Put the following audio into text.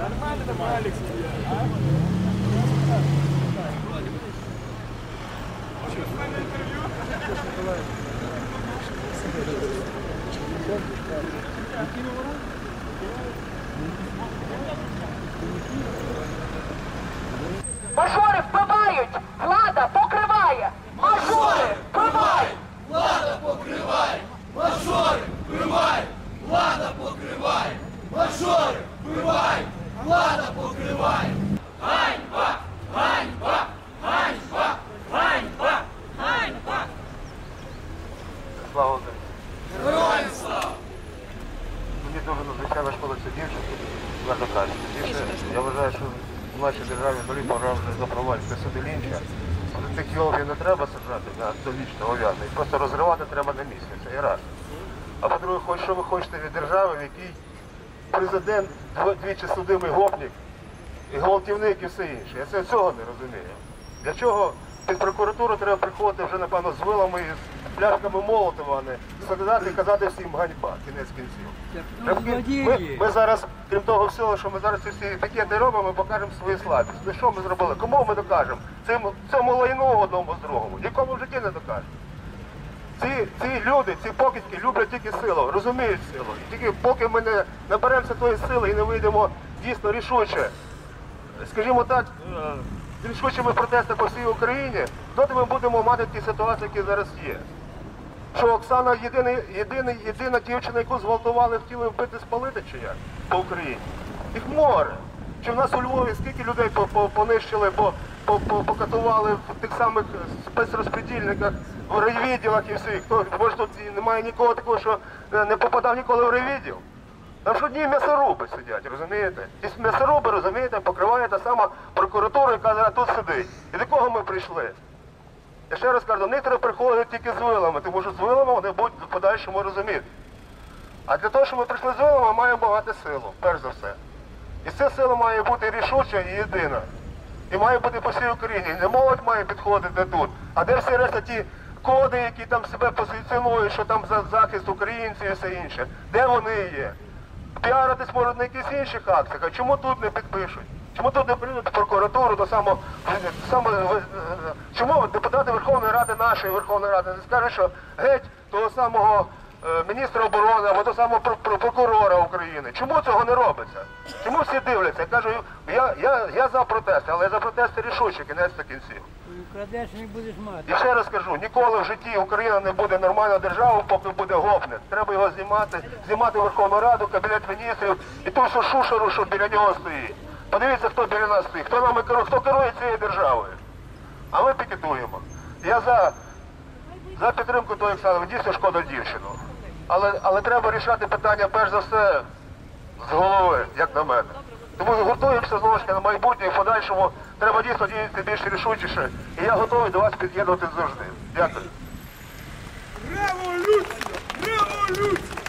Нормально там Алекс, а? Что, с вами интервью? Башоров, попал! Героям слава! Мені дуже надзвичайно шкода цю дівчинку, кажучи. Більше, я вважаю, що в нашій державі взагалі пора вже запровадити суди лінча. Тих йоловів не треба саджати на довічне ув'язнення. Їх Просто розривати треба на місці. Це і раз. А по-друге, хоч що ви хочете від держави, в якій президент двічі судимий гопник, і гвалтівник і все інше. Я це цього не розумію. Для чого під прокуратуру треба приходити вже, напевно, з вилами і з пляшками Молотова, а не сказати і казати всім ганьба, кінець кінців. Ми, ми, ми зараз, крім того всього, що ми зараз ці всі пікети робимо, ми покажемо свою слабість. Ну що ми зробили? Кому ми докажемо? Цьому, цьому лайну одному з другому. Нікому в житті не докажемо. Ці, ці люди, ці покидьки люблять тільки силу, розуміють силу. І тільки поки ми не наберемося тої сили і не вийдемо дійсно рішуче, скажімо так, е, рішучими протести по всій Україні, доти ми будемо мати ті ситуації, які зараз є. Що Оксана єдиний, єдиний, єдина дівчина, яку зґвалтували, хотіли вбити, спалити чи як по Україні. Їх море. Чи в нас у Львові скільки людей по- по- понищили, по- по- по- покатували в тих самих спецрозподільниках, в райвідділах і всіх. Хто, може тут немає нікого такого, що е, не попадав ніколи в райвідділ? Там ж одні м'ясоруби сидять, розумієте? Ті м'ясоруби, розумієте, покриває та сама прокуратура, яка зараз тут сидить. І до кого ми прийшли? Я ще раз кажу, до них треба приходити тільки з вилами, тому що з вилами вони будуть в подальшому розуміти. А для того, щоб ми прийшли з вилами, ми маємо мати силу, перш за все. І ця сила має бути рішуча і єдина. І має бути по всій Україні. Не молодь має підходити тут. А де всі решта ті коди, які там себе позиціонують, що там за захист українців і все інше? Де вони є? Піаритись можуть на якихось інших акціях. А чому тут не підпишуть? Чому тут не прийдуть в прокуратуру до самого саме е, чому депутати Верховної Ради нашої Верховної Ради не скажуть, що геть того самого е, міністра оборони або того самого про- про- прокурора України? Чому цього не робиться? Чому всі дивляться? Я кажу, я, я, я за протести, але я за протести рішучі, кінець та кінців. Крадеш, не будеш мати. І ще раз кажу, ніколи в житті Україна не буде нормальна держава, поки буде гопник. Треба його знімати, знімати Верховну Раду, Кабінет міністрів і ту всю шушеру, що біля нього стоїть. Подивіться, хто біля нас стоїть, хто нами керує, хто керує цією державою. А ми пікетуємо. Я за, за підтримку тої Оксани, дійсно шкода дівчину. Але, але треба рішати питання перш за все з голови, як на мене. Тому готуємося знову ж на майбутнє і в подальшому треба дійсно діяти більш рішучіше. І я готовий до вас під'єднувати завжди. Дякую. Революція! Революція!